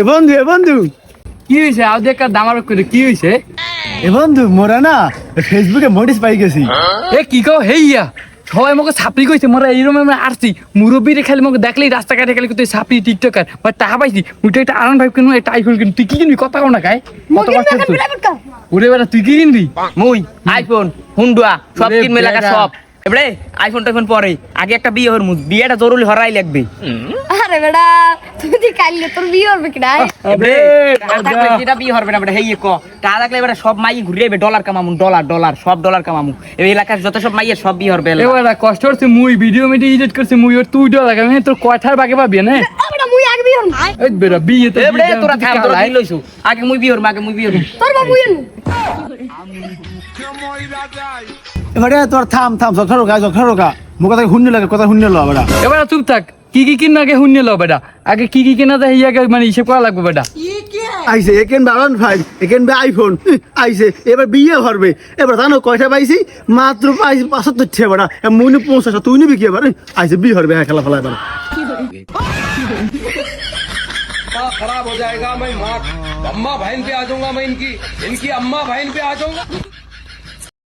এ বন্ধু এ বন্ধু। কি হয়েছে আও দেখ দামার করে কি হয়েছে এ বন্ধু মোরা না ফেসবুকে নোটিস পাই গেছি। এ কি কও? হেইয়া সবাই আমাকে সাপড়ি কইছে মোরা এইরকম আমরা আসছি। মুরব্বীরে খালি আমাকে দেখলেই রাস্তাঘাটে খালি তুই সাপড়ি টিকটকার বা টাকা পাইছি। মুইটা একটা আনন্দ ভাই কিনবো একটা আইফোন কিনবি। তুই কি কিনবি? কথা কও না কাই। কত কষ্ট ওরে বেটা তুই কি কিনবি? মুই আইফোন হুন্ডুয়া সব কিনবে লাগা সব। এবারে আইফোন টাইফোন পরে। আগে একটা বিয়ে হর মুজ বিয়েটা জরুরি হরাই লাগবে। আরে বেড়া তুমি তোর বিয়ে হবে কিনা এবারে বিয়ে হবে না বেটা হেই ক। তা থাকলে এবারে সব মাই ঘুরে যাবে ডলার কামামু ডলার ডলার সব ডলার কামামু। এই এলাকার যত সব মাইয়ের সব বিয়ে হবে এবারে কষ্ট হচ্ছে মুই ভিডিও মিডিও এডিট করছে মুই আর তুই ডলার কামামু তোর কথার বাকি পাবি না? বেটা মুই আগে বিয়ে হম এই বেটা বিয়ে তো এবারে তোরা থাম তোরা দিন লইছু আগে মুই বিয়ে হরম মুই বিয়ে তোর বাবু এন? এবারে তোর থাম থাম যখন রোগা যখন রোগা মুখ কথা লাগে কথা শূন্য লো বেটা। এবার চুপ থাক। কি কি কিন আগে শুনে লো আগে কি কি কিনা যায় আগে মানে হিসেব করা লাগবে বেটা। আইছে একেন বারন ফাইভ একেন বে আইফোন আইছে এবার বিয়ে করবে এবার জানো কয়টা পাইছি? মাত্র পাইছি পাঁচাত্তর ঠে বেটা মুনি পঞ্চাশ তুই নিবি কি এবার আইছে বিয়ে করবে হ্যাঁ খেলা ফেলা এবার। खराब हो जाएगा, मैं माँ अम्मा बहन पे आ जाऊँगा मैं इनकी इनकी अम्मा बहन पे आ जाऊँगा।